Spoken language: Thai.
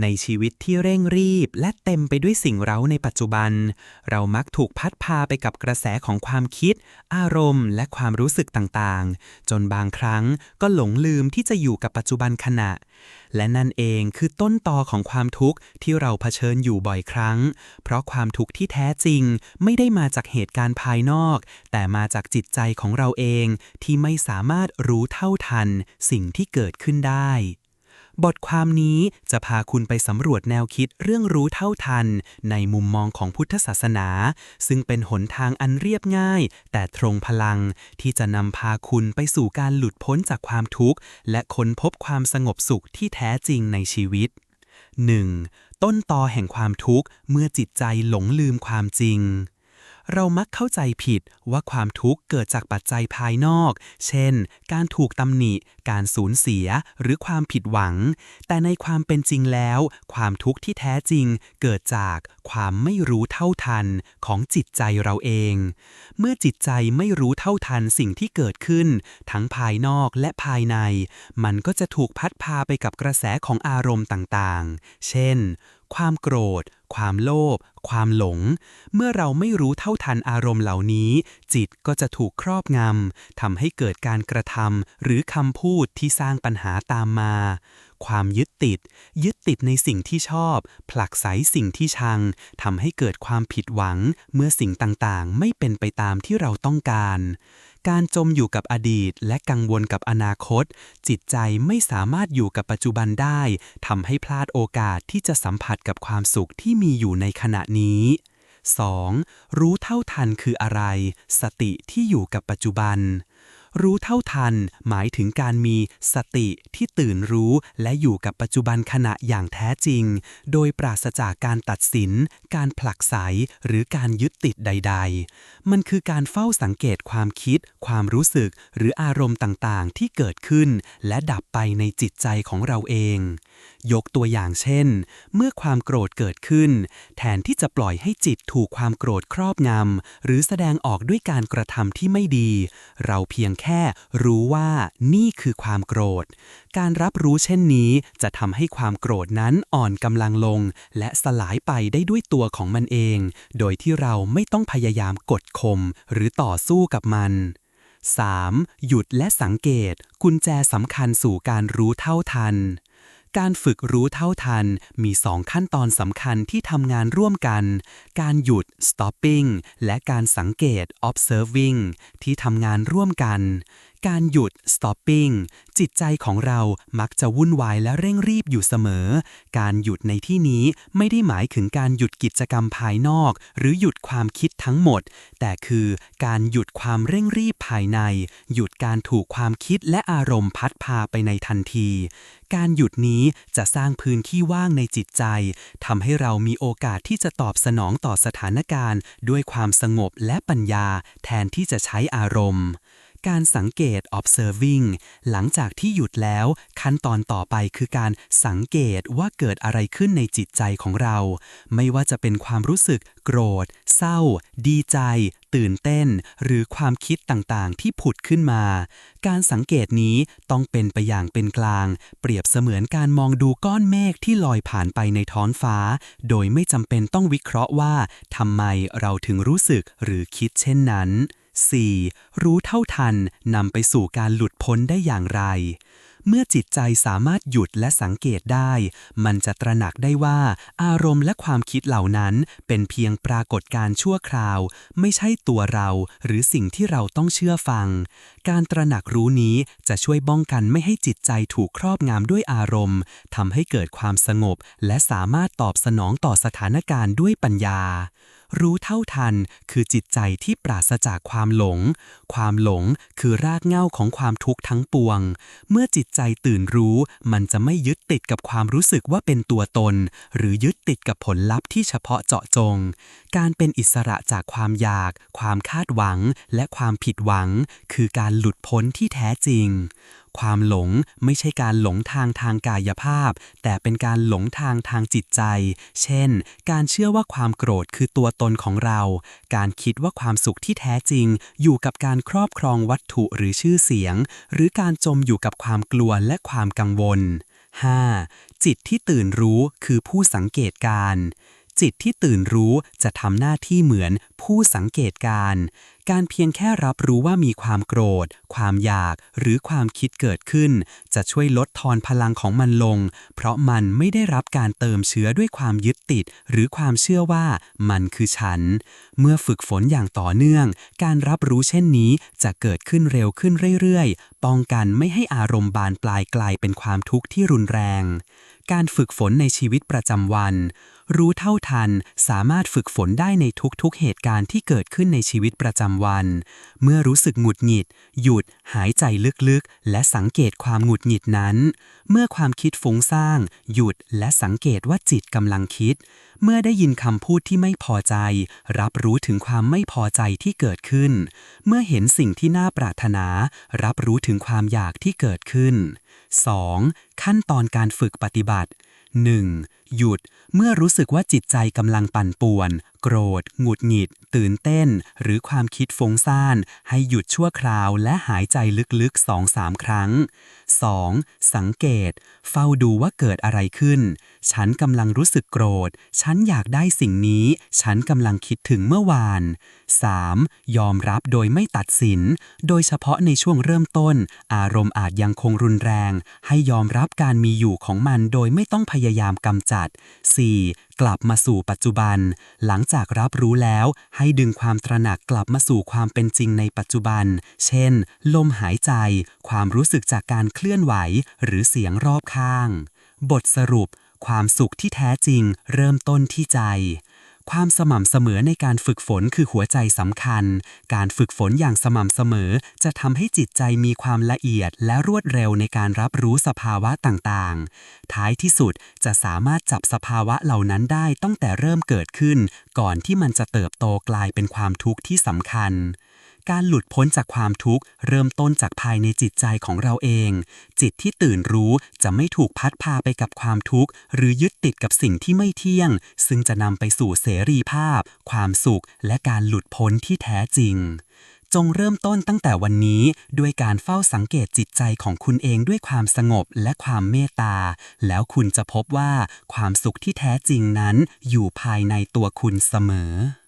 ในชีวิตที่เร่งรีบและเต็มไปด้วยสิ่งเร้าในปัจจุบัน เรามักถูกพัดพาไปกับกระแสของความคิด อารมณ์ และความรู้สึกต่างๆ จนบางครั้งก็หลงลืมที่จะอยู่กับปัจจุบันขณะ และนั่นเองคือต้นตอของความทุกข์ที่เราเผชิญอยู่บ่อยครั้ง เพราะความทุกข์ที่แท้จริงไม่ได้มาจากเหตุการณ์ภายนอก แต่มาจากจิตใจของเราเองที่ไม่สามารถรู้เท่าทัน สิ่งที่เกิดขึ้นได้ บทความนี้จะพาคุณไปสำรวจแนวคิดเรื่องรู้เท่าทัน ในมุมมองของพุทธศาสนา ซึ่งเป็นหนทางอันเรียบง่าย แต่ตรงพลังที่จะนำพาคุณไปสู่การหลุดพ้นจากความทุกข์ และค้นพบความสงบสุขที่แท้จริงในชีวิต 1. ต้นตอแห่งความทุกข์เมื่อจิตใจหลงลืมความจริง เรามักเข้าใจผิดว่าความทุกข์เกิดจากปัจจัยภายนอก เช่น การถูกตำหนิ การสูญเสีย หรือความผิดหวัง แต่ในความเป็นจริงแล้ว ความทุกข์ที่แท้จริงเกิดจากความไม่รู้เท่าทันของจิตใจเราเอง เมื่อจิตใจไม่รู้เท่าทันสิ่งที่เกิดขึ้น ทั้งภายนอกและภายใน มันก็จะถูกพัดพาไปกับกระแสของอารมณ์ต่างๆ เช่น ความโกรธ ความโลภความหลง เมื่อเราไม่รู้เท่าทันอารมณ์เหล่านี้ จิตก็จะถูกครอบงำทำให้เกิดการกระทำหรือคำพูดที่สร้างปัญหาตามมา ความยึดติด ยึดติดในสิ่งที่ชอบ ผลักไสสิ่งที่ชังทำให้เกิดความผิดหวัง เมื่อสิ่งต่างๆ ไม่เป็นไปตามที่เราต้องการ การจมอยู่กับอดีต และกังวลกับอนาคต จิตใจไม่สามารถอยู่กับปัจจุบันได้ทำให้พลาดโอกาสที่จะสัมผัสกับความสุขที่มีอยู่ในขณะนี้ 2. รู้เท่าทันคืออะไร สติที่อยู่กับปัจจุบัน รู้เท่าทัน หมายถึงการมีสติที่ตื่นรู้และอยู่กับปัจจุบันขณะอย่างแท้จริง โดยปราศจากการตัดสิน การผลักไสหรือการยึดติดใด ๆ มันคือการเฝ้าสังเกตความคิด ความรู้สึก หรืออารมณ์ต่างๆ ที่เกิดขึ้น และดับไปในจิตใจของเราเอง ยกตัวอย่างเช่น เมื่อความโกรธเกิดขึ้น แทนที่จะปล่อยให้จิตถูกความโกรธครอบงำหรือแสดงออกด้วยการกระทำที่ไม่ดี เราเพียงแค่รู้ว่านี่คือความโกรธ การรับรู้เช่นนี้จะทำให้ความโกรธนั้นอ่อนกำลังลง และสลายไปได้ด้วยตัวของมันเอง โดยที่เราไม่ต้องพยายามกดข่มหรือต่อสู้กับมัน 3. หยุดและสังเกต กุญแจสำคัญสู่การรู้เท่าทัน การฝึกรู้เท่าทันมีสองขั้นตอนสำคัญที่ทำงานร่วมกัน การหยุด stopping และการสังเกต observing ที่ทำงานร่วมกัน การหยุด stopping จิตใจของเรามักจะวุ่นวายและเร่งรีบอยู่เสมอ การหยุดในที่นี้ไม่ได้หมายถึงการหยุดกิจกรรมภายนอก หรือหยุดความคิดทั้งหมด แต่คือการหยุดความเร่งรีบภายใน หยุดการถูกความคิดและอารมณ์พัดพาไปในทันที การหยุดนี้จะสร้างพื้นที่ว่างในจิตใจทำให้เรามีโอกาสที่จะตอบสนองต่อสถานการณ์ ด้วยความสงบและปัญญา แทนที่จะใช้อารมณ์ การสังเกต observing หลังจากที่หยุดแล้ว ขั้นตอนต่อไปคือการสังเกตว่าเกิดอะไรขึ้นในจิตใจของเรา ไม่ว่าจะเป็นความรู้สึกโกรธ เศร้า ดีใจ ตื่นเต้น หรือความคิดต่างๆ ที่ผุดขึ้นมา การสังเกตนี้ต้องเป็นไปอย่างเป็นกลาง เปรียบเสมือนการมองดูก้อนเมฆที่ลอยผ่านไปในท้องฟ้า โดยไม่จำเป็นต้องวิเคราะห์ว่าทำไมเราถึงรู้สึกหรือคิดเช่นนั้น 4. รู้เท่าทันนำไปสู่การหลุดพ้นได้อย่างไร เมื่อจิตใจสามารถหยุดและสังเกตได้ มันจะตระหนักได้ว่า อารมณ์และความคิดเหล่านั้น เป็นเพียงปรากฏการชั่วคราว ไม่ใช่ตัวเราหรือสิ่งที่เราต้องเชื่อฟัง การตระหนักรู้นี้จะช่วยป้องกันไม่ให้จิตใจถูกครอบงำด้วยอารมณ์ทำให้เกิดความสงบ และสามารถตอบสนองต่อสถานการณ์ด้วยปัญญา รู้เท่าทันคือจิตใจที่ปราศจากความหลง ความหลงคือรากเหง้าของความทุกข์ทั้งปวง เมื่อจิตใจตื่นรู้ มันจะไม่ยึดติดกับความรู้สึกว่าเป็นตัวตน หรือยึดติดกับผลลัพธ์ที่เฉพาะเจาะจง การเป็นอิสระจากความอยาก ความคาดหวัง และความผิดหวัง คือการหลุดพ้นที่แท้จริง ความหลงไม่ใช่การหลงทางทางกายภาพ แต่เป็นการหลงทางทางจิตใจ เช่น การเชื่อว่าความโกรธคือตัวตนของเรา การคิดว่าความสุขที่แท้จริง อยู่กับการครอบครองวัตถุหรือชื่อเสียง หรือการจมอยู่กับความกลัวและความกังวล 5. จิตที่ตื่นรู้คือผู้สังเกตการจิตที่ตื่นรู้จะทำหน้าที่เหมือนผู้สังเกตการ การเพียงแค่รับรู้ว่ามีความโกรธ ความอยาก หรือความคิดเกิดขึ้น จะช่วยลดทอนพลังของมันลง เพราะมันไม่ได้รับการเติมเชื้อด้วยความยึดติด หรือความเชื่อว่ามันคือฉัน เมื่อฝึกฝนอย่างต่อเนื่อง การรับรู้เช่นนี้จะเกิดขึ้นเร็วขึ้นเรื่อยๆ ป้องกันไม่ให้อารมณ์บานปลายกลายเป็นความทุกข์ที่รุนแรง การฝึกฝนในชีวิตประจำวัน รู้เท่าทัน สามารถฝึกฝนได้ในทุกๆเหตุการณ์ที่เกิดขึ้นในชีวิตประจำวัน เมื่อรู้สึกหงุดหงิด หยุด หายใจลึกๆ และสังเกตความหงุดหงิดนั้น เมื่อความคิดฟุ้งซ่านหยุด และสังเกตว่าจิตกำลังคิด เมื่อได้ยินคำพูดที่ไม่พอใจ รับรู้ถึงความไม่พอใจที่เกิดขึ้น เมื่อเห็นสิ่งที่น่าปรารถนา รับรู้ถึงความอยากที่เกิดขึ้น 2. ขั้นตอนการฝึกปฏิบัติ 1. หยุดเมื่อรู้สึกว่าจิตใจกำลังปั่นป่วน โกรธ หงุดหงิด ตื่นเต้น หรือความคิดฟุ้งซ่าน ให้หยุดชั่วคราวและหายใจลึกๆ 2-3 ครั้ง 2. สังเกต เฝ้าดูว่าเกิดอะไรขึ้น ฉันกำลังรู้สึกโกรธ ฉันอยากได้สิ่งนี้ ฉันกำลังคิดถึงเมื่อวาน 3. ยอมรับโดยไม่ตัดสิน โดยเฉพาะในช่วงเริ่มต้น อารมณ์อาจยังคงรุนแรง ให้ยอมรับการมีอยู่ของมันโดยไม่ต้องพยายามกำจัด 4. กลับมาสู่ปัจจุบัน หลังจากรับรู้แล้ว ให้ดึงความตระหนักกลับมาสู่ความเป็นจริงในปัจจุบัน เช่น ลมหายใจ ความรู้สึกจากการเคลื่อนไหว หรือเสียงรอบข้าง บทสรุป ความสุขที่แท้จริง เริ่มต้นที่ใจ ความสม่ำเสมอในการฝึกฝนคือหัวใจสำคัญ การฝึกฝนอย่างสม่ำเสมอ จะทำให้จิตใจมีความละเอียดและรวดเร็วในการรับรู้สภาวะต่างๆ ท้ายที่สุดจะสามารถจับสภาวะเหล่านั้นได้ตั้งแต่เริ่มเกิดขึ้น ก่อนที่มันจะเติบโตกลายเป็นความทุกข์ที่สำคัญ การหลุดพ้นจากความทุกข์ เริ่มต้นจากภายในจิตใจของเราเอง จิตที่ตื่นรู้จะไม่ถูกพัดพาไปกับความทุกข์ หรือยึดติดกับสิ่งที่ไม่เที่ยง ซึ่งจะนำไปสู่เสรีภาพ ความสุข และการหลุดพ้นที่แท้จริงจงเริ่มต้นตั้งแต่วันนี้ด้วยการเฝ้าสังเกตจิตใจของคุณเองด้วยความสงบและความเมตตา แล้วคุณจะพบว่าความสุขที่แท้จริงนั้นอยู่ภายในตัวคุณเสมอ